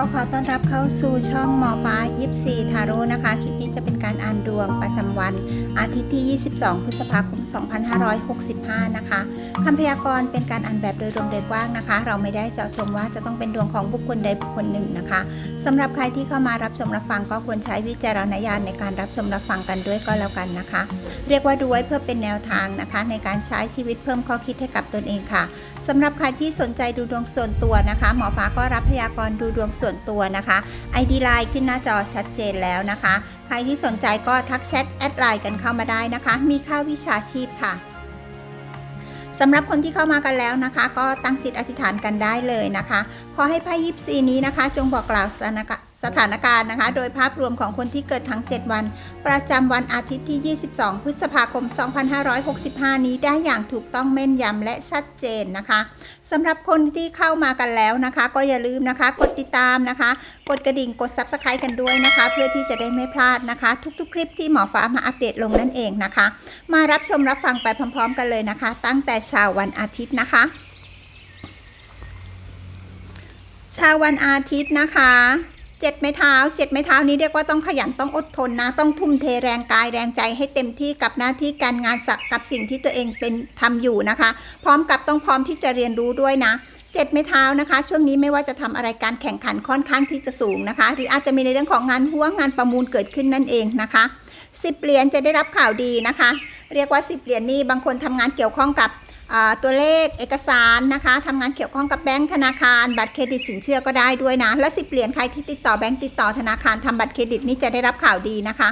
ก็ขอต้อนรับเข้าสู่ช่องหมอฟ้ายิปซีทาโร่นะคะ คลิปนี้จะเป็นการอ่านดวงประจำวัน อาทิตย์ที่ 22 พฤษภาคม 2565 นะคะคำพยากรณ์เป็นการอ่านแบบโดยรวมโดยกว้างนะคะ เราไม่ได้เจาะจงว่าจะต้องเป็นดวงของบุคคลใดบุคคลหนึ่งนะคะสำหรับใครที่เข้ามารับชมรับฟังก็ควรใช้วิจารณญาณในการรับชมรับฟังกันด้วยก็แล้วกันนะคะ เรียกว่าดูไว้เพื่อเป็นแนวทางนะคะ ในการใช้ชีวิตเพิ่มข้อคิดให้กับตนเองค่ะ สำหรับใครที่สนใจดูดวงส่วนตัวนะคะ หมอฟ้าก็รับพยากรณ์ดูดวงส่วนตัวนะคะ ID ไลน์ขึ้นหน้าจอชัดเจนแล้วนะคะ ใครที่สนใจก็ทักแชทแอดไลน์กันเข้ามาได้นะคะ มีค่าวิชาชีพค่ะสำหรับคนที่เข้ามากันแล้วนะคะ ก็ตั้งจิตอธิษฐานกันได้เลยนะคะ ขอให้ไพ่ยิปซีนี้นะคะ จงบอกกล่าวสถานกะ สถานการณ์นะคะ โดยภาพรวมของคนที่เกิดทั้ง 7 วัน ประจำวันอาทิตย์ที่ 22 พฤษภาคม 2565 นี้ได้อย่างถูกต้องแม่นยำและชัดเจนนะคะสำหรับคนที่เข้ามากันแล้วนะคะ ก็อย่าลืมนะคะ กดติดตามนะคะ กดกระดิ่งกด Subscribe กันด้วยนะคะ เพื่อที่จะได้ไม่พลาดนะคะ ทุกๆ คลิปที่หมอฟ้ามาอัปเดตลงนั่นเองนะคะ มารับชมรับฟังไปพร้อม ๆ กันเลยนะคะ ตั้งแต่เช้าวันอาทิตย์นะคะเช้าวันอาทิตย์นะคะ เจ็ดไม้เท้าเจ็ดไม้เท้านี้เรียกว่าต้องขยันต้องอดทนนะ ต้องทุ่มเทแรงกายแรงใจให้เต็มที่กับหน้าที่การงานสักกับสิ่งที่ตัวเองเป็นทำอยู่นะคะ พร้อมกับต้องพร้อมที่จะเรียนรู้ด้วยนะเจ็ดไม้เท้านะคะ ช่วงนี้ไม่ว่าจะทำอะไรการแข่งขันค่อนข้างที่จะสูงนะคะ หรืออาจจะมีในเรื่องของงานหัวงานประมูลเกิดขึ้นนั่นเองนะคะสิบเหรียญจะได้รับข่าวดีนะคะ เรียกว่าสิบเหรียญนี่บางคนทำงานเกี่ยวข้องกับ ตัวเลขเอกสารนะคะทำงานเกี่ยวข้องกับแบงก์ธนาคารบัตรเครดิตสินเชื่อก็ได้ด้วยนะ และสิบเหรียญใครที่ติดต่อแบงก์ติดต่อธนาคารทำบัตรเครดิตนี่จะได้รับข่าวดีนะคะ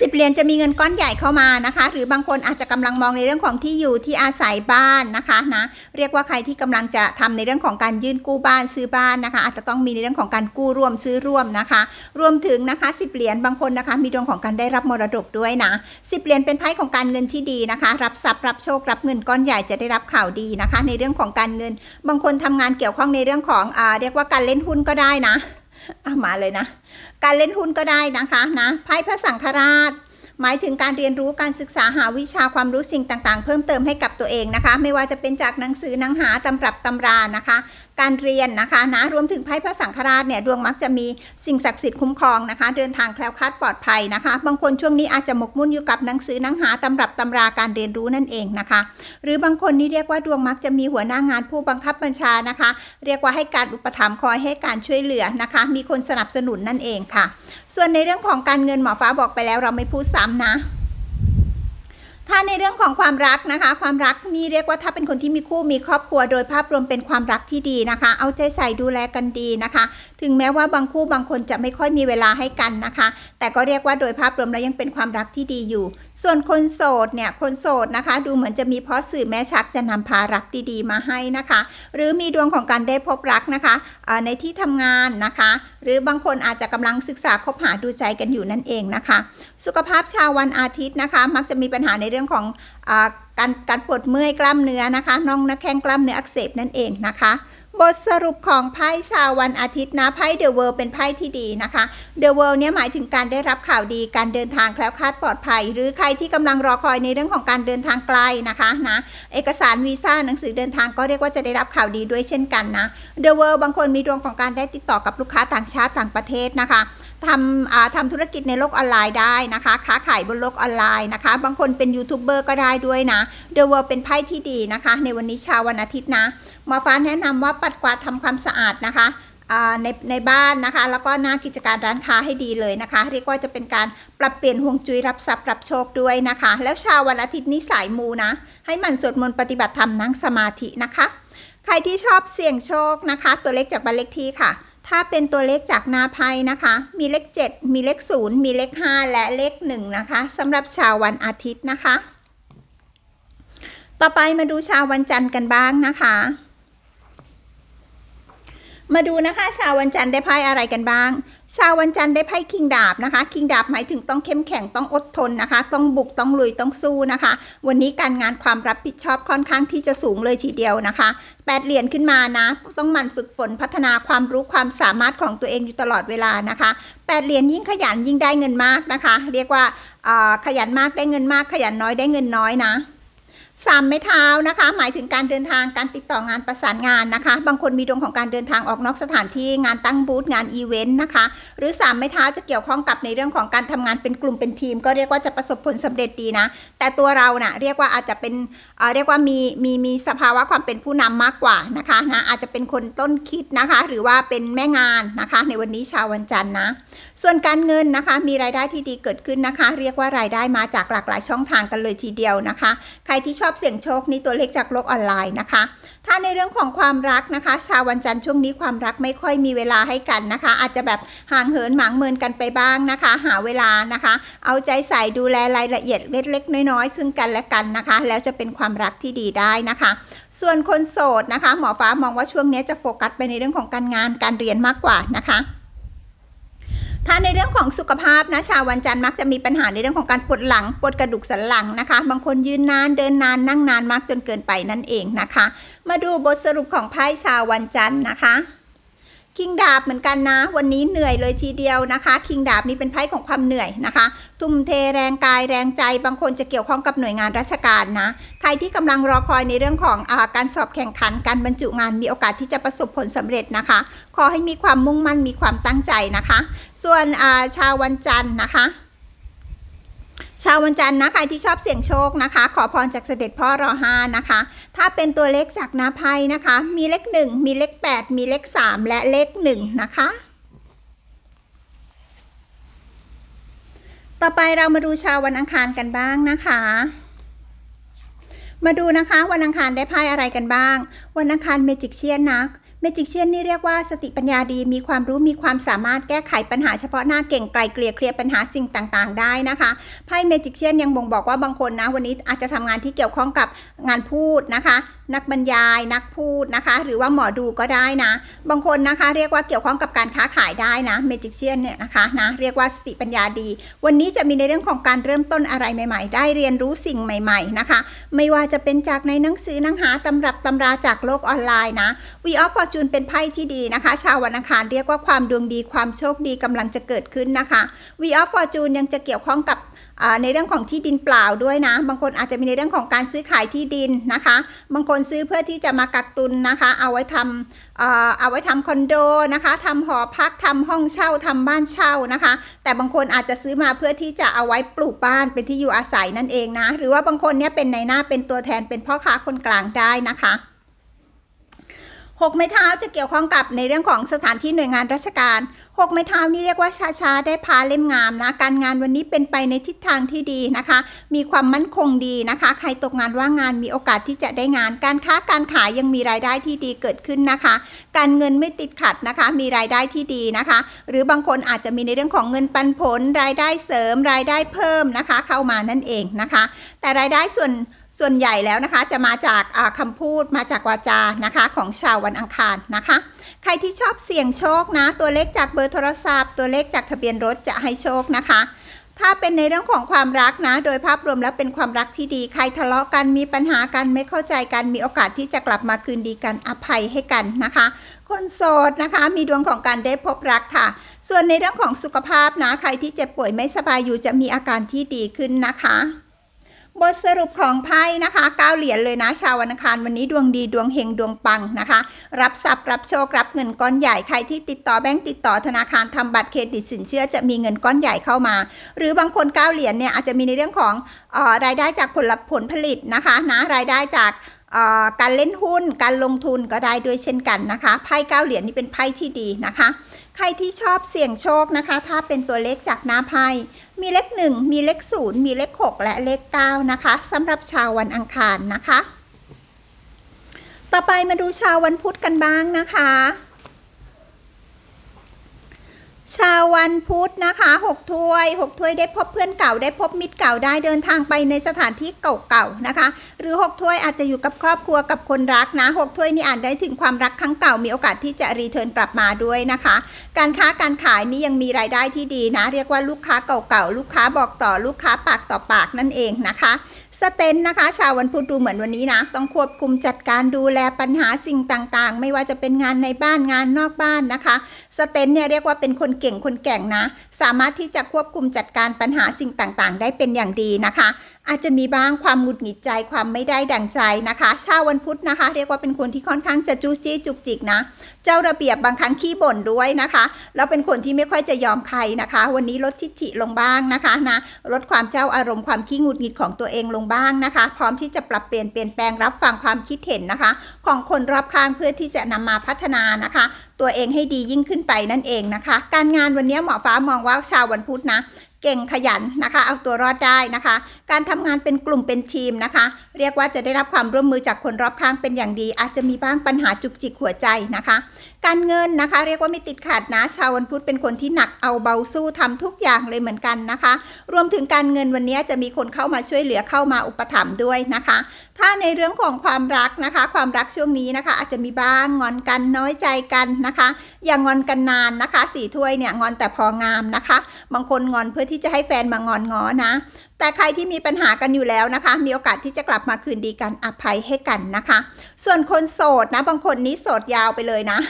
สิบเหรียญจะมีเงินก้อนใหญ่เข้ามานะคะ หรือบางคนอาจจะกำลังมองในเรื่องของที่อยู่ที่อาศัยบ้านนะคะนะเรียกว่าใครที่กำลังจะทำในเรื่องของการยื่นกู้บ้านซื้อบ้านนะคะ อาจจะต้องมีในเรื่องของการกู้ร่วมซื้อร่วมนะคะ รวมถึงนะคะสิบเหรียญบางคนนะคะมีดวงของการได้รับมรดกด้วยนะสิบเหรียญเป็นไพ่ของการเงินที่ดีนะคะ รับทรัพย์รับโชครับเงินก้อนใหญ่จะได้รับข่าวดีนะคะ ในเรื่องของการเงิน บางคนทำงานเกี่ยวข้องในเรื่องของอ่าเรียกว่าการเล่นหุ้นก็ได้นะอะมาเลยนะ การเล่นหุ้นก็ได้นะคะนะไพ่พระสังฆราช หมายถึงการเรียนรู้การศึกษาหาวิชาความรู้สิ่งต่างๆ เพิ่มเติมให้กับตัวเองนะคะ ไม่ว่าจะเป็นจากหนังสือหนังหาตำรับตำรานะคะ การเรียนนะคะนะรวมถึงไพ่พระสังฆราชเนี่ยดวงมักจะมีสิ่งศักดิ์สิทธิ์คุ้มครองนะคะ เดินทางแคล้วคลาดปลอดภัยนะคะ บางคนช่วงนี้อาจจะหมกมุ่นอยู่กับหนังสือหนังหาตำรับตำราการเรียนรู้นั่นเองนะคะ หรือบางคนนี่เรียกว่าดวงมักจะมีหัวหน้างานผู้บังคับบัญชานะคะ เรียกว่าให้การอุปถัมภ์คอยให้การช่วยเหลือนะคะ มีคนสนับสนุนนั่นเองค่ะ ส่วนในเรื่องของการเงินหมอฟ้าบอกไปแล้วเราไม่พูดซ้ำนะ ถ้าในเรื่องของความรักนะคะ ความรักนี่เรียกว่าถ้าเป็นคนที่มีคู่มีครอบครัวโดยภาพรวมเป็นความรักที่ดีนะคะ เอาใจใส่ดูแลกันดีนะคะ ถึงแม้ว่าบางคู่บางคนจะไม่ค่อยมีเวลาให้กันนะคะ แต่ก็เรียกว่าโดยภาพรวมแล้วยังเป็นความรักที่ดีอยู่ ส่วนคนโสดเนี่ยคนโสดนะคะ ดูเหมือนจะมีเพราะสื่อแม่ชักจะนำพารักดีๆ มาให้นะคะ หรือมีดวงของการได้พบรักนะคะในที่ทำงานนะคะ หรือบางคนอาจจะกำลังศึกษาคบหาดูใจกันอยู่นั่นเองนะคะ สุขภาพชาววันอาทิตย์นะคะ มักจะมีปัญหาในเรื่องของอการการปวดเมื่อยกล้ามเนื้อนะคะน่องน้าแข้งกล้ามเนื้ออักเสบนั่นเองนะคะ บทสรุปของไพ่ชาววันอาทิตย์นะไพ่เดอะเวิลด์เป็นไพ่ที่ดีนะคะเดอะเวิลด์เนี่ยหมายถึงการได้รับข่าวดีการเดินทางแคล้วคลาดปลอดภัย หรือใครที่กำลังรอคอยในเรื่องของการเดินทางไกลนะคะนะเอกสารวีซ่าหนังสือเดินทางก็เรียกว่าจะได้รับข่าวดีด้วยเช่นกันนะเดอะเวิลด์บางคนมีดวงของการได้ติดต่อกับลูกค้าต่างชาติต่างประเทศนะคะ ทำอ่าทำธุรกิจในโลกออนไลน์ได้นะคะ ค้าขายบนโลกออนไลน์นะคะ บางคนเป็นยูทูบเบอร์ก็ได้ด้วยนะ The World เป็นไพ่ที่ดีนะคะ ในวันนี้ชาววันอาทิตย์นะหมอฟ้าแนะนำว่าปัดกวาดทำความสะอาดนะคะในในบ้านนะคะ แล้วก็หน้ากิจการร้านค้าให้ดีเลยนะคะ เรียกว่าจะเป็นการปรับเปลี่ยนห่วงจุ้ยรับทรัพย์รับโชคด้วยนะคะ แล้วชาววันอาทิตย์นี้สายมูนะ ให้มันสวดมนต์ปฏิบัติธรรมนั่งสมาธินะคะ ใครที่ชอบเสี่ยงโชคนะคะ ตัวเลขจากบัตรเลขที่ค่ะ ถ้าเป็นตัวเลขจากนาไพ่นะคะ มีเลข 7 มีเลข 0 มีเลข 5 และเลข 1 นะคะสำหรับชาววันอาทิตย์นะคะ ต่อไปมาดูชาววันจันทร์กันบ้างนะคะ มาดูนะคะ ชาววันจันทร์ได้ไพ่อะไรกันบ้าง ชาววันจันทร์ได้ไพ่คิงดาบนะคะ คิงดาบหมายถึงต้องเข้มแข็งต้องอดทนนะคะ ต้องบุกต้องลุยต้องสู้นะคะ วันนี้การงานความรับผิดชอบค่อนข้างที่จะสูงเลยทีเดียวนะคะแปดเหรียญขึ้นมานะ ต้องหมั่นฝึกฝนพัฒนาความรู้ความสามารถของตัวเองอยู่ตลอดเวลานะคะแปดเหรียญยิ่งขยันยิ่งได้เงินมากนะคะ เรียกว่าอ่าขยันมากได้เงินมาก ขยันน้อยได้เงินน้อยนะ สามไม้เท้านะคะ หมายถึงการเดินทางการติดต่องานประสานงานนะคะ บางคนมีดวงของการเดินทางออกนอกสถานที่งานตั้งบูธงานอีเวนต์นะคะ หรือสามไม้เท้าจะเกี่ยวข้องกับในเรื่องของการทำงานเป็นกลุ่มเป็นทีม ก็เรียกว่าจะประสบผลสำเร็จดีนะ แต่ตัวเราเนะ่ะเรียกว่าอาจจะเป็นเเรียกว่ามีมีมีสภาวะความเป็นผู้นำมากกว่านะคะนะอาจจะเป็นคนต้นคิดนะคะ หรือว่าเป็นแม่งานนะคะ ในวันนี้ชาววันจันทร์นะส่วนการเงินนะคะมีรายได้ที่ดีเกิดขึ้นนะคะ เรียกว่ารายได้มาจากหลากหลายช่องทางกันเลยทีเดียวนะคะ ใครที่ชอบเสี่ยงโชคนี่ตัวเลขจากโลกออนไลน์นะคะ ถ้าในเรื่องของความรักนะคะ ชาววันจันทร์ช่วงนี้ความรักไม่ค่อยมีเวลาให้กันนะคะ อาจจะแบบห่างเหินหมางเมินกันไปบ้างนะคะ หาเวลานะคะ เอาใจใส่ดูแลรายละเอียดเล็กๆน้อยๆซึ่งกันและกันนะคะ แล้วจะเป็นความรักที่ดีได้นะคะ ส่วนคนโสดนะคะ หมอฟ้ามองว่าช่วงนี้จะโฟกัสไปในเรื่องของการงานการเรียนมากกว่านะคะ ถ้าในเรื่องของสุขภาพนะชาววันจันทร์มักจะมีปัญหาในเรื่องของการปวดหลังปวดกระดูกสันหลังนะคะ บางคนยืนนานเดินนานนั่งนานมากจนเกินไปนั่นเองนะคะ มาดูบทสรุปของไพ่ชาววันจันทร์นะคะ คิงดาบเหมือนกันนะ วันนี้เหนื่อยเลยทีเดียวนะคะ คิงดาบนี้เป็นไพ่ของความเหนื่อยนะคะ ทุ่มเทแรงกายแรงใจบางคนจะเกี่ยวข้องกับหน่วยงานราชการนะ ใครที่กำลังรอคอยในเรื่องของอาการสอบแข่งขัน การบรรจุงานมีโอกาสที่จะประสบผลสำเร็จนะคะ ขอให้มีความมุ่งมั่นมีความตั้งใจนะคะ ส่วนชาววันจันทร์นะคะ ชาววันจันทร์นะใครที่ชอบเสี่ยงโชคนะคะ ขอพรจากเสด็จพ่อรอห้านะคะ ถ้าเป็นตัวเลขจากนาไพ่นะคะ มีเลขหนึ่งมีเลขแปดมีเลขสามและเลขหนึ่งนะคะ ต่อไปเรามาดูชาววันอังคารกันบ้างนะคะมาดูนะคะวันอังคารได้ไพ่อะไรกันบ้าง วันอังคารเมจิกเชียนนะ เมจิกเชียนนี่เรียกว่าสติปัญญาดีมีความรู้มีความสามารถแก้ไขปัญหาเฉพาะหน้าเก่งไกลเกลี่ยเคลียร์ปัญหาสิ่งต่างๆ ได้นะคะไพ่เมจิกเชียนยังบ่งบอกว่าบางคนนะ วันนี้อาจจะทำงานที่เกี่ยวข้องกับงานพูดนะคะนักบรรยาย นักพูดนะคะ หรือว่าหมอดูก็ได้นะ บางคนนะคะ เรียกว่าเกี่ยวข้องกับการค้าขายได้นะเมจิกเชียนเนี่ยนะคะนะเรียกว่าสติปัญญาดี วันนี้จะมีในเรื่องของการเริ่มต้นอะไรใหม่ ๆ ได้เรียนรู้สิ่งใหม่ ๆนะคะ ไม่ว่าจะเป็นจากในหนังสือหนังหาตำรับตำราจากโลกออนไลน์นะวีออฟฟอร์จูนเป็นไพ่ที่ดีนะคะ ชาววันอังคารเรียกว่าความดวงดีความโชคดีกำลังจะเกิดขึ้นนะคะวีออฟฟอร์จูนยังจะเกี่ยวข้องกับ ในเรื่องของที่ดินเปล่าด้วยนะ บางคนอาจจะมีในเรื่องของการซื้อขายที่ดินนะคะ บางคนซื้อเพื่อที่จะมากักตุนนะคะ เอาไว้ทำเอาไว้ทำคอนโดนะคะทำหอพักทำห้องเช่าทำบ้านเช่านะคะ แต่บางคนอาจจะซื้อมาเพื่อที่จะเอาไว้ปลูกบ้านเป็นที่อยู่อาศัยนั่นเองนะ หรือว่าบางคนเนี่ยเป็นในหน้าเป็นตัวแทนเป็นพ่อค้าคนกลางได้นะคะ หกไม้เท้าจะเกี่ยวข้องกับในเรื่องของสถานที่หน่วยงานราชการหกไม้เท้านี่เรียกว่าช้าๆได้พาเล่มงามนะ การงานวันนี้เป็นไปในทิศทางที่ดีนะคะ มีความมั่นคงดีนะคะ ใครตกงานว่างงานมีโอกาสที่จะได้งาน การค้าการขายยังมีรายได้ที่ดีเกิดขึ้นนะคะ การเงินไม่ติดขัดนะคะ มีรายได้ที่ดีนะคะ หรือบางคนอาจจะมีในเรื่องของเงินปันผล รายได้เสริม รายได้เพิ่มนะคะ เข้ามานั่นเองนะคะ แต่รายได้ส่วน ส่วนใหญ่แล้วนะคะจะมาจากคำพูดมาจากวาจานะคะของชาววันอังคารนะคะ ใครที่ชอบเสี่ยงโชคนะ ตัวเลขจากเบอร์โทรศัพท์ ตัวเลขจากทะเบียนรถจะให้โชคนะคะ ถ้าเป็นในเรื่องของความรักนะ โดยภาพรวมแล้วเป็นความรักที่ดี ใครทะเลาะกันมีปัญหากันไม่เข้าใจกันมีโอกาสที่จะกลับมาคืนดีกันอภัยให้กันนะคะ คนโสดนะคะมีดวงของการได้พบรักค่ะ ส่วนในเรื่องของสุขภาพนะ ใครที่เจ็บป่วยไม่สบายอยู่จะมีอาการที่ดีขึ้นนะคะ บทสรุปของไพ่นะคะ9เหรียญเลยนะ ชาววันอังคารวันนี้ดวงดีดวงเฮงดวงปังนะคะ รับทรัพย์รับโชครับเงินก้อนใหญ่ใครที่ติดต่อแบงก์ติดต่อธนาคารทำบัตรเครดิตสินเชื่อจะมีเงินก้อนใหญ่เข้ามา หรือบางคน9เหรียญเนี่ยอาจจะมีในเรื่องของออรายได้จากผลผลผลิตนะคะนะรายได้จากการเล่นหุ้นการลงทุนก็ได้ด้วยเช่นกันนะคะไพ่เก้าเหรียญนี่เป็นไพ่ที่ดีนะคะ ใครที่ชอบเสี่ยงโชคนะคะ ถ้าเป็นตัวเลขจากหน้าไพ่ มีเลขหนึ่งมีเลขศูนย์มีเลขหกและเลขเก้านะคะสำหรับชาววันอังคารนะคะ ต่อไปมาดูชาววันพุธกันบ้างนะคะ ชาววันพุธนะคะหกถ้วยหกถ้วยได้พบเพื่อนเก่าได้พบมิตรเก่าได้เดินทางไปในสถานที่เก่าๆนะคะ หรือหกถ้วยอาจจะอยู่กับครอบครัวกับคนรักนะหกถ้วยนี่อ่านได้ถึงความรักครั้งเก่ามีโอกาสที่จะรีเทิร์นกลับมาด้วยนะคะ การค้าการขายนี่ยังมีรายได้ที่ดีนะ เรียกว่าลูกค้าเก่าๆลูกค้าบอกต่อลูกค้าปากต่อปากนั่นเองนะคะ สเตนนะคะชาววันพุธดูเหมือนวันนี้นะ ต้องควบคุมจัดการดูแลปัญหาสิ่งต่างๆ ไม่ว่าจะเป็นงานในบ้านงานนอกบ้านนะคะ สเตนเนี่ยเรียกว่าเป็นคนเก่งคนแก่งนะ สามารถที่จะควบคุมจัดการปัญหาสิ่งต่างๆ ได้เป็นอย่างดีนะคะ อาจจะมีบ้างความหงุดหงิดใจความไม่ได้ดั่งใจนะคะชาววันพุธนะคะ เรียกว่าเป็นคนที่ค่อนข้างจะจู้จี้จุกจิกนะ เจ้าระเบียบบางครั้งขี้บ่นด้วยนะคะแล้วเป็นคนที่ไม่ค่อยจะยอมใครนะคะ วันนี้ลดทิฐิลงบ้างนะคะนะลดความเจ้าอารมณ์ความขี้หงุดหงิดของตัวเองลงบ้างนะคะ พร้อมที่จะปรับเปลี่ยนเปลี่ยนแปลงรับฟังความคิดเห็นนะคะ ของคนรอบข้างเพื่อที่จะนำมาพัฒนานะคะ ตัวเองให้ดียิ่งขึ้นไปนั่นเองนะคะ การงานวันนี้หมอฟ้ามองว่าชาววันพุธนะ เก่งขยันนะคะ เอาตัวรอดได้นะคะ การทำงานเป็นกลุ่มเป็นทีมนะคะ เรียกว่าจะได้รับความร่วมมือจากคนรอบข้างเป็นอย่างดี อาจจะมีบ้างปัญหาจุกจิกหัวใจนะคะ การเงินนะคะ เรียกว่าไม่ติดขัดนะ ชาววันพุธเป็นคนที่หนักเอาเบาสู้ทำทุกอย่างเลยเหมือนกันนะคะ รวมถึงการเงินวันนี้จะมีคนเข้ามาช่วยเหลือเข้ามาอุปถัมภ์ด้วยนะคะ ถ้าในเรื่องของความรักนะคะ ความรักช่วงนี้นะคะ อาจจะมีบ้างงอนกันน้อยใจกันนะคะ อย่างงอนกันนานนะคะสี่ถ้วยเนี่ยงอนแต่พองามนะคะ บางคนงอนเพื่อที่จะให้แฟนมางอนง้อนะแต่ใครที่มีปัญหากันอยู่แล้วนะคะ มีโอกาสที่จะกลับมาคืนดีกันอภัยให้กันนะคะ ส่วนคนโสดนะ บางคนนี้โสดยาวไปเลยนะ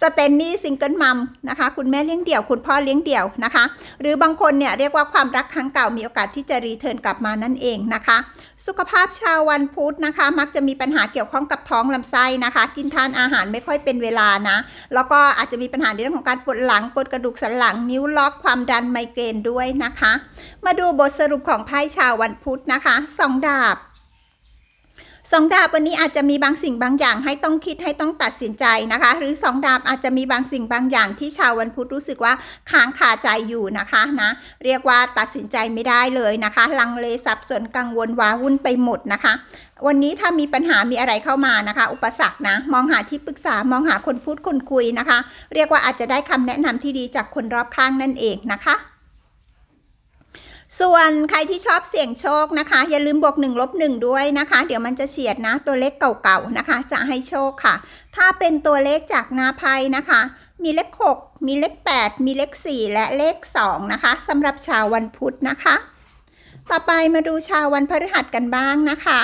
สเตนนี่ซิงเกิลมัมนะคะ คุณแม่เลี้ยงเดี่ยว คุณพ่อเลี้ยงเดี่ยวนะคะ หรือบางคนเนี่ยเรียกว่าความรักครั้งเก่ามีโอกาสที่จะรีเทิร์นกลับมานั่นเองนะคะ สุขภาพชาววันพุธนะคะ มักจะมีปัญหาเกี่ยวข้องกับท้องลำไส้นะคะ กินทานอาหารไม่ค่อยเป็นเวลานะ แล้วก็อาจจะมีปัญหาในเรื่องของการปวดหลังปวดกระดูกสันหลังนิ้วล็อกความดันไมเกรนด้วยนะคะ มาดูบทสรุปของไพ่ชาววันพุธนะคะสองดาบ สองดาบวันนี้อาจจะมีบางสิ่งบางอย่างให้ต้องคิดให้ต้องตัดสินใจนะคะ หรือสองดาบอาจจะมีบางสิ่งบางอย่างที่ชาววันพุธรู้สึกว่าค้างคาใจอยู่นะคะนะเรียกว่าตัดสินใจไม่ได้เลยนะคะ ลังเลสับสนกังวลว้าวุ่นไปหมดนะคะวันนี้ถ้ามีปัญหามีอะไรเข้ามานะคะ อุปสรรคนะ มองหาที่ปรึกษามองหาคนพูดคนคุยนะคะ เรียกว่าอาจจะได้คำแนะนำที่ดีจากคนรอบข้างนั่นเองนะคะ ส่วนใครที่ชอบเสี่ยงโชคนะคะ อย่าลืมบวก1ลบ1ด้วยนะคะ เดี๋ยวมันจะเฉียดนะ ตัวเลขเก่าๆนะคะ จะให้โชคค่ะ ถ้าเป็นตัวเลขจากนาไพนะคะ มีเลข 6 มีเลข 8 มีเลข 4 และเลข 2 นะคะสำหรับชาววันพุธนะคะ ต่อไปมาดูชาววันพฤหัสกันบ้างนะคะ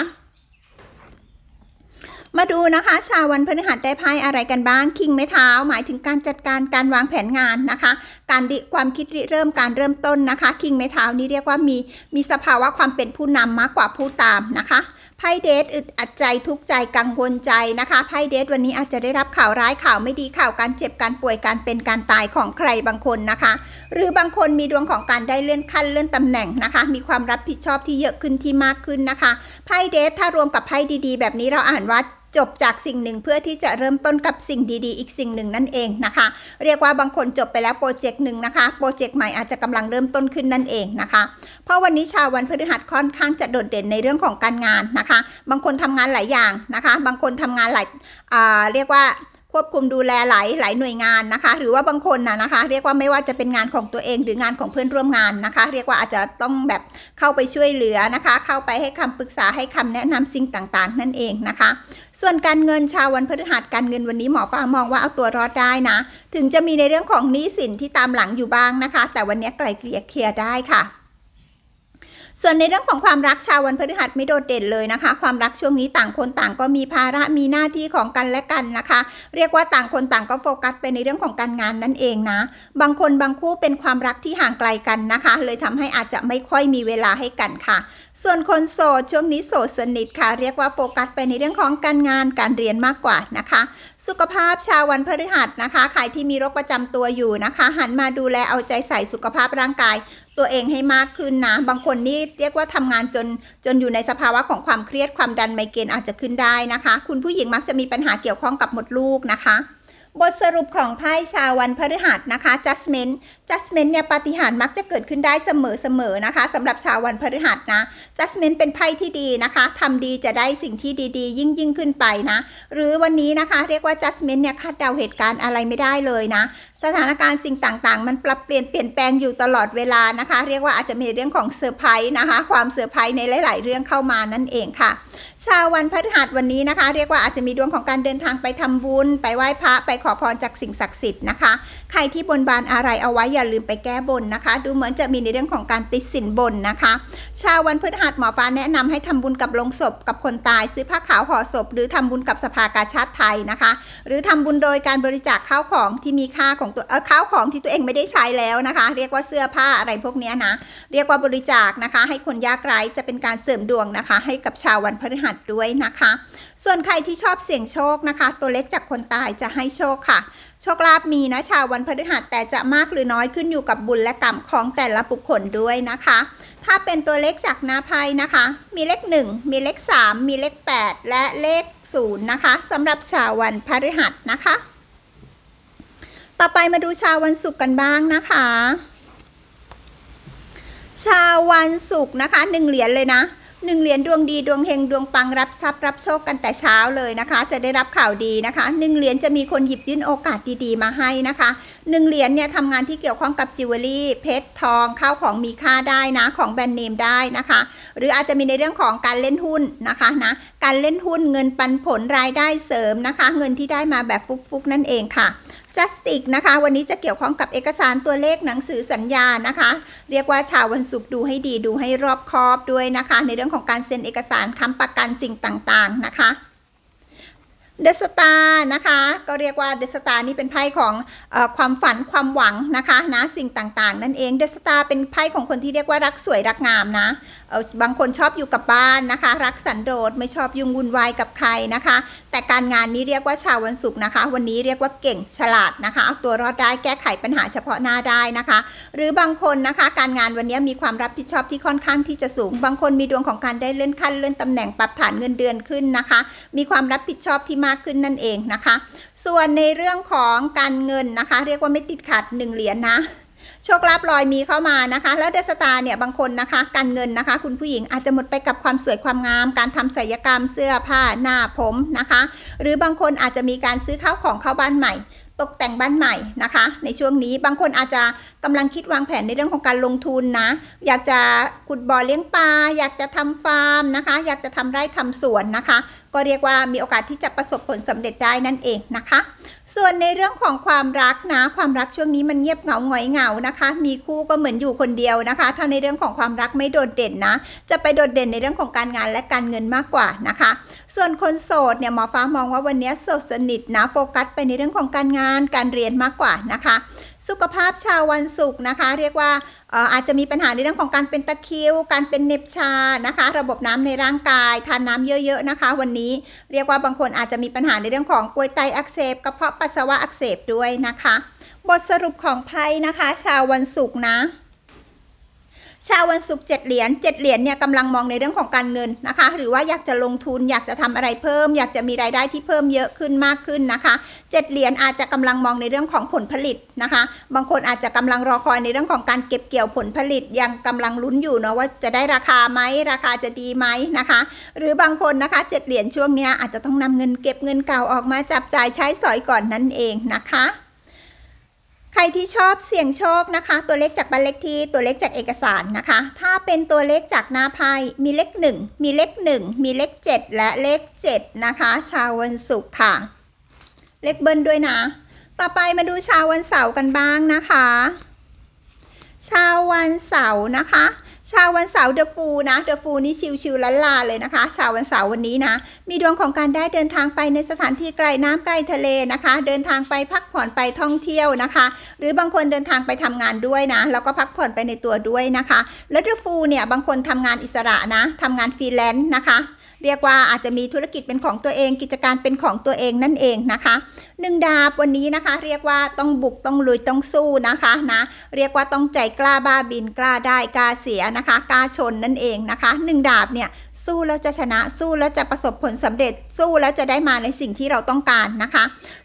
มาดูนะคะ ชาววันพฤหัสได้ไพ่อะไรกันบ้าง คิงไม้เท้า หมายถึงการจัดการการวางแผนงานนะคะ การดิความคิดริเริ่มการเริ่มต้นนะคะ คิงไม้เท้านี้เรียกว่ามีมีสภาวะความเป็นผู้นำมากกว่าผู้ตามนะคะ ไพ่เดทอึดอัดใจทุกใจกังวลใจนะคะไพ่เดทวันนี้อาจจะได้รับข่าวร้ายข่าวไม่ดีข่าวการเจ็บการป่วยการเป็นการตายของใครบางคนนะคะ หรือบางคนมีดวงของการได้เลื่อนขั้นเลื่อนตำแหน่งนะคะ มีความรับผิดชอบที่เยอะขึ้นที่มากขึ้นนะคะไพ่เดทถ้ารวมกับไพ่ดีๆ แบบนี้เราอ่านว่า จบจากสิ่งหนึ่งเพื่อที่จะเริ่มต้นกับสิ่งดีๆ อีกสิ่งหนึ่งนั่นเองนะคะ เรียกว่าบางคนจบไปแล้วโปรเจกต์หนึ่งนะคะ โปรเจกต์ใหม่อาจจะกำลังเริ่มต้นขึ้นนั่นเองนะคะ เพราะวันนี้ชาววันพฤหัสค่อนข้างจะโดดเด่นในเรื่องของการงานนะคะ บางคนทำงานหลายอย่างนะคะ บางคนทำงานหลายเรียกว่า ควบคุมดูแลหลายหลายหน่วยงานนะคะ หรือว่าบางคนนะนะคะ เรียกว่าไม่ว่าจะเป็นงานของตัวเองหรืองานของเพื่อนร่วมงานนะคะ เรียกว่าอาจจะต้องแบบเข้าไปช่วยเหลือนะคะ เข้าไปให้คำปรึกษาให้คำแนะนำสิ่งต่างๆ นั่นเองนะคะ ส่วนการเงินชาววันพฤหัสการเงินวันนี้หมอฟ้ามองว่าเอาตัวรอดได้นะ ถึงจะมีในเรื่องของหนี้สินที่ตามหลังอยู่บ้างนะคะ แต่วันนี้ไกลเกลี่ยเคลียร์ได้ค่ะ ส่วนในเรื่องของความรักชาววันพฤหัสไม่โดดเด่นเลยนะคะ ความรักช่วงนี้ต่างคนต่างก็มีภาระมีหน้าที่ของกันและกันนะคะ เรียกว่าต่างคนต่างก็โฟกัสไปในเรื่องของการงานนั่นเองนะ บางคนบางคู่เป็นความรักที่ห่างไกลกันนะคะ เลยทำให้อาจจะไม่ค่อยมีเวลาให้กันค่ะส่วนคนโสดช่วงนี้โสดสนิทค่ะ เรียกว่าโฟกัสไปในเรื่องของการงานการเรียนมากกว่านะคะ สุขภาพชาววันพฤหัสนะคะใครที่มีโรคประจำตัวอยู่นะคะ หันมาดูแลเอาใจใส่สุขภาพร่างกาย ตัวเองให้มากขึ้นนะ บางคนนี่เรียกว่าทำงานจนจนอยู่ในสภาวะของความเครียดความดันไมเกรนอาจจะขึ้นได้นะคะ คุณผู้หญิงมักจะมีปัญหาเกี่ยวข้องกับมดลูกนะคะ บทสรุปของไพ่ชาววันพฤหัสนะคะ judgment judgment เนี่ยปาฏิหาริย์มักจะเกิดขึ้นได้เสมอๆนะคะสำหรับชาววันพฤหัสนะ judgment เป็นไพ่ที่ดีนะคะทำดีจะได้สิ่งที่ดีๆ ยิ่งยิ่งขึ้นไปนะ หรือวันนี้นะคะ เรียกว่า judgment เนี่ยคาดเดาเหตุการณ์อะไรไม่ได้เลยนะสถานการณ์สิ่งต่างๆ มันปรับเปลี่ยนเปลี่ยนแปลงอยู่ตลอดเวลานะคะ เรียกว่าอาจจะมีเรื่องของเซอร์ไพรส์นะคะ ความเซอร์ไพรส์ในหลาย ๆ เรื่องเข้ามานั่นเองค่ะ ชาววันพฤหัสวันนี้นะคะ เรียกว่าอาจจะมีดวงของการเดินทางไปทำบุญ ไปไหว้พระไปขอพรจากสิ่งศักดิ์สิทธิ์นะคะใครที่บนบานอะไรเอาไว้อย่าลืมไปแก้บนนะคะ ดูเหมือนจะมีในเรื่องของการติดสินบนนะคะ ชาววันพฤหัสหมอฟ้าแนะนำให้ทำบุญกับโลงศพกับคนตาย ซื้อผ้าขาวห่อศพ หรือทำบุญกับสภากาชาติไทยนะคะ หรือทำบุญโดยการบริจาคข้าวของที่มีค่าของตัวเออข้าวของที่ตัวเองไม่ได้ใช้แล้วนะคะ เรียกว่าเสื้อผ้าอะไรพวกนี้นะเรียกว่าบริจาคนะคะ ให้คนยากไร้จะเป็นการเสริมดวงนะคะ ให้กับชาววันพฤหัสด้วยนะคะ ส่วนใครที่ชอบเสี่ยงโชคนะคะ ตัวเล็กจากคนตายจะให้โชคค่ะ โชคลาภมีนะชาววันพฤหัสแต่จะมากหรือน้อยขึ้นอยู่กับบุญและกรรมของแต่ละบุคคลด้วยนะคะ ถ้าเป็นตัวเลขจากนาภัยนะคะ มีเลข 1 มีเลข 3 มีเลข 8 และเลข 0 นะคะสำหรับชาววันพฤหัสนะคะ ต่อไปมาดูชาววันศุกร์กันบ้างนะคะชาววันศุกร์นะคะหนึ่งเหรียญเลยนะ หนึ่งเหรียญดวงดีดวงเฮงดวงปังรับทรัพย์รับโชคกันแต่เช้าเลยนะคะ จะได้รับข่าวดีนะคะหนึ่งเหรียญจะมีคนหยิบยื่นโอกาสดีๆ มาให้นะคะหนึ่งเหรียญเนี่ยทำงานที่เกี่ยวข้องกับจิวเวลรี่เพชรทองข้าวของมีค่าได้นะของแบรนด์เนมได้นะคะ หรืออาจจะมีในเรื่องของการเล่นหุ้นนะคะนะการเล่นหุ้นเงินปันผลรายได้เสริมนะคะ เงินที่ได้มาแบบฟุกๆนั่นเองค่ะ จัสติกนะคะ วันนี้จะเกี่ยวข้องกับเอกสารตัวเลขหนังสือสัญญานะคะ เรียกว่าชาววันศุกร์ดูให้ดีดูให้รอบคอบด้วยนะคะ ในเรื่องของการเซ็นเอกสารค้ำประกันสิ่งต่างๆนะคะเดอะสตาร์นะคะก็เรียกว่าเดอะสตาร์นี่เป็นไพ่ของอความฝันความหวังนะคะนะสิ่งต่างๆ นั่นเองเดอะสตาร์เป็นไพ่ของคนที่เรียกว่ารักสวยรักงามนะบางคนชอบอยู่กับบ้านนะคะ รักสันโดษไม่ชอบยุ่งวุ่นวายกับใครนะคะแต่การงานนี้เรียกว่าชาววันศุกร์นะคะ วันนี้เรียกว่าเก่งฉลาดนะคะ เอาตัวรอดได้แก้ไขปัญหาเฉพาะหน้าได้นะคะ หรือบางคนนะคะการงานวันนี้มีความรับผิดชอบที่ค่อนข้างที่จะสูง บางคนมีดวงของการได้เลื่อนขั้นเลื่อนตำแหน่งปรับฐานเงินเดือนขึ้นนะคะ มีความรับผิดชอบที่มากขึ้นนั่นเองนะคะ ส่วนในเรื่องของการเงินนะคะ เรียกว่าไม่ติดขัดหนึ่งเหรียญนะ โชคลาภลอยมีเข้ามานะคะ แล้วเดอะสตาร์เนี่ยบางคนนะคะ การเงินนะคะ คุณผู้หญิงอาจจะหมดไปกับความสวยความงาม การทำศัลยกรรมเสื้อผ้าหน้าผมนะคะ หรือบางคนอาจจะมีการซื้อข้าวของเข้าบ้านใหม่ ตกแต่งบ้านใหม่นะคะ ในช่วงนี้บางคนอาจจะกำลังคิดวางแผนในเรื่องของการลงทุนนะ อยากจะขุดบ่อเลี้ยงปลาอยากจะทำฟาร์มนะคะ อยากจะทำไร่ทำสวนนะคะ ก็เรียกว่ามีโอกาสที่จะประสบผลสำเร็จได้นั่นเองนะคะ ส่วนในเรื่องของความรักนะ ความรักช่วงนี้มันเงียบเหงาหงอยเหงานะคะ มีคู่ก็เหมือนอยู่คนเดียวนะคะ ถ้าในเรื่องของความรักไม่โดดเด่นนะ จะไปโดดเด่นในเรื่องของการงานและการเงินมากกว่านะคะ ส่วนคนโสดเนี่ยหมอฟ้ามองว่าวันนี้โสดสนิทนะโฟกัสไปในเรื่องของการงานการเรียนมากกว่านะคะ สุขภาพชาววันศุกร์นะคะ เรียกว่าอาจจะมีปัญหาในเรื่องของการเป็นตะคิว การเป็นเน็บชานะคะ ระบบน้ำในร่างกาย ทานน้ำเยอะ ๆนะคะ วันนี้เรียกว่าบางคนอาจจะมีปัญหาในเรื่องของกรวยไตอักเสบกระเพาะปัสสาวะอักเสบด้วยนะคะ บทสรุปของไพ่นะคะ ชาววันศุกร์นะ ชาววันศุกร์เจ็ดเหรียญเจ็ดเหรียญเนี่ยกำลังมองในเรื่องของการเงินนะคะ หรือว่าอยากจะลงทุนอยากจะทำอะไรเพิ่ม อยากจะมีรายได้ที่เพิ่มเยอะขึ้นมากขึ้นนะคะเจ็ดเหรียญอาจจะกำลังมองในเรื่องของผลผลิตนะคะ บางคนอาจจะกำลังรอคอยในเรื่องของการเก็บเกี่ยวผลผลิต ยังกำลังลุ้นอยู่เนาะว่าจะได้ราคาไหมราคาจะดีไหมนะคะ หรือบางคนนะคะเจ็ดเหรียญช่วงนี้อาจจะต้องนำเงินเก็บเงินเก่าออกมาจับจ่ายใช้สอยก่อนนั่นเองนะคะ ใครที่ชอบเสี่ยงโชคนะคะ ตัวเลขจากบัตรเลขที่ตัวเลขจากเอกสารนะคะ ถ้าเป็นตัวเลขจากหน้าไพ่มีเลข 1 มีเลข 1 มีเลข 7 และเลข 7 นะคะ ชาววันศุกร์ค่ะ เลขเบิ้ลด้วยนะ ต่อไปมาดูชาววันเสาร์กันบ้างนะคะ ชาววันเสาร์นะคะ ชาววันเสาร์เดอะฟูนะเดอะฟูนี่ชิวๆลันลาเลยนะคะ ชาววันเสาร์วันนี้นะ มีดวงของการได้เดินทางไปในสถานที่ไกลน้ำไกลทะเลนะคะ เดินทางไปพักผ่อนไปท่องเที่ยวนะคะ หรือบางคนเดินทางไปทำงานด้วยนะ แล้วก็พักผ่อนไปในตัวด้วยนะคะ แล้วเดอะฟูเนี่ยบางคนทำงานอิสระนะทำงานฟรีแลนซ์นะคะ เรียกว่าอาจจะมีธุรกิจเป็นของตัวเอง กิจการเป็นของตัวเองนั่นเองนะคะ หนึ่งดาบวันนี้นะคะ เรียกว่าต้องบุกต้องลุยต้องสู้นะคะนะเรียกว่าต้องใจกล้าบ้าบินกล้าได้กล้าเสียนะคะกล้าชนนั่นเองนะคะหนึ่งดาบเนี่ยสู้แล้วจะชนะสู้แล้วจะประสบผลสำเร็จสู้แล้วจะได้มาในสิ่งที่เราต้องการนะคะ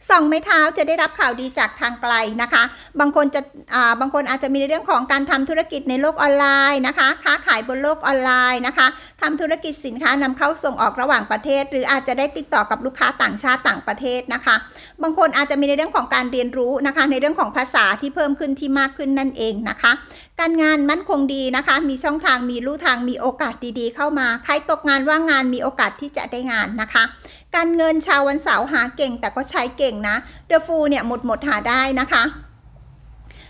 สองไม้เท้าจะได้รับข่าวดีจากทางไกลนะคะ บางคนจะอ่าบางคนอาจจะมีในเรื่องของการทำธุรกิจในโลกออนไลน์นะคะ ค้าขายบนโลกออนไลน์นะคะทำธุรกิจสินค้านำเข้าส่งออกระหว่างประเทศ หรืออาจจะได้ติดต่อกับลูกค้าต่างชาติต่างประเทศนะคะ บางคนอาจจะมีในเรื่องของการเรียนรู้นะคะ ในเรื่องของภาษาที่เพิ่มขึ้นที่มากขึ้นนั่นเองนะคะ การงานมั่นคงดีนะคะ มีช่องทางมีลู่ทางมีโอกาสดีๆ เข้ามา ใครตกงานว่างงานมีโอกาสที่จะได้งานนะคะ การเงินชาววันเสาร์หาเก่งแต่ก็ใช้เก่งนะเดอะฟูเนี่ยหมดหมดหาได้นะคะ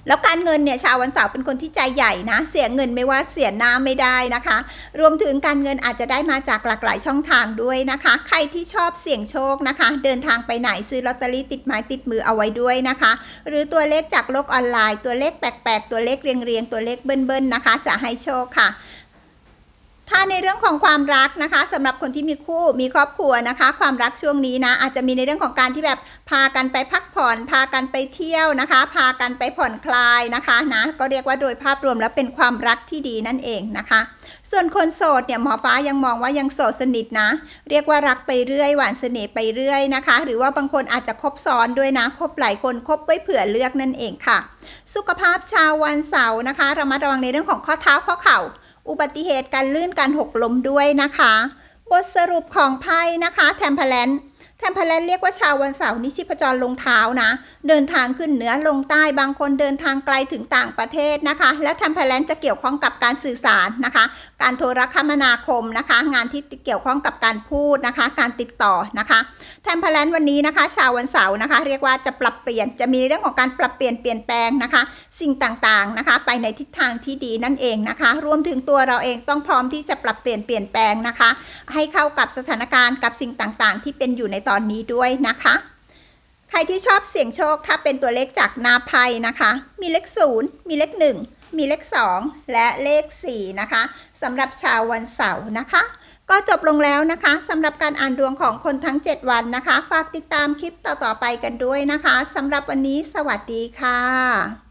แล้วการเงินเนี่ยชาววันเสาร์เป็นคนที่ใจใหญ่นะ เสียเงินไม่ว่าเสียน้าไม่ได้นะคะ รวมถึงการเงินอาจจะได้มาจากหลากหลายช่องทางด้วยนะคะ ใครที่ชอบเสี่ยงโชคนะคะ เดินทางไปไหนซื้อลอตเตอรี่ติดไม้ติดมือเอาไว้ด้วยนะคะ หรือตัวเลขจากโลกออนไลน์ ตัวเลขแปลกๆ ตัวเลขเรียงๆ ตัวเลขเบิ้ลๆนะคะ จะให้โชคค่ะ ถ้าในเรื่องของความรักนะคะสำหรับคนที่มีคู่มีครอบครัวนะคะ ความรักช่วงนี้นะ อาจจะมีในเรื่องของการที่แบบพากันไปพักผ่อน พากันไปเที่ยวนะคะ พากันไปผ่อนคลายนะคะนะก็เรียกว่าโดยภาพรวมแล้วเป็นความรักที่ดีนั่นเองนะคะ ส่วนคนโสดเนี่ยหมอฟ้ายังมองว่ายังโสดสนิทนะ เรียกว่ารักไปเรื่อย หวานเสน่ห์ไปเรื่อยนะคะ หรือว่าบางคนอาจจะคบซ้อนด้วยนะคบหลายคนคบไว้เผื่อเลือกนั่นเองค่ะ สุขภาพชาววันเสาร์นะคะระมัดระวังในเรื่องของข้อเท้าข้อเข่า อุบัติเหตุการลื่นการหกล้มด้วยนะคะ บทสรุปของไพ่นะคะแทมเพลนแทมเพลนเรียกว่าชาววันเสาร์นิชิพจรลงเท้านะ เดินทางขึ้นเหนือลงใต้บางคนเดินทางไกลถึงต่างประเทศนะคะ และแทมเพลนจะเกี่ยวข้องกับการสื่อสารนะคะ การโทรคมนาคมนะคะ งานที่เกี่ยวข้องกับการพูดนะคะ การติดต่อนะคะแทมเพลนวันนี้นะคะ ชาววันเสาร์นะคะ เรียกว่าจะปรับเปลี่ยนจะมีเรื่องของการปรับเปลี่ยนเปลี่ยนแปลงนะคะ สิ่งต่างๆนะคะ ไปในทิศทางที่ดีนั่นเองนะคะ รวมถึงตัวเราเองต้องพร้อมที่จะปรับเปลี่ยนเปลี่ยนแปลงนะคะ ให้เข้ากับสถานการณ์กับสิ่งต่างๆ ที่เป็นอยู่ในตอนนี้ด้วยนะคะใครที่ชอบเสี่ยงโชคถ้าเป็นตัวเลขจากนาไพ่นะคะ มีเลข0มีเลข1 มีเลข 2 และเลข 4 นะคะสำหรับชาววันเสาร์นะคะ ก็จบลงแล้วนะคะสำหรับการอ่านดวงของคนทั้ง 7 วันนะคะ ฝากติดตามคลิปต่อๆไปกันด้วยนะคะสำหรับวันนี้สวัสดีค่ะ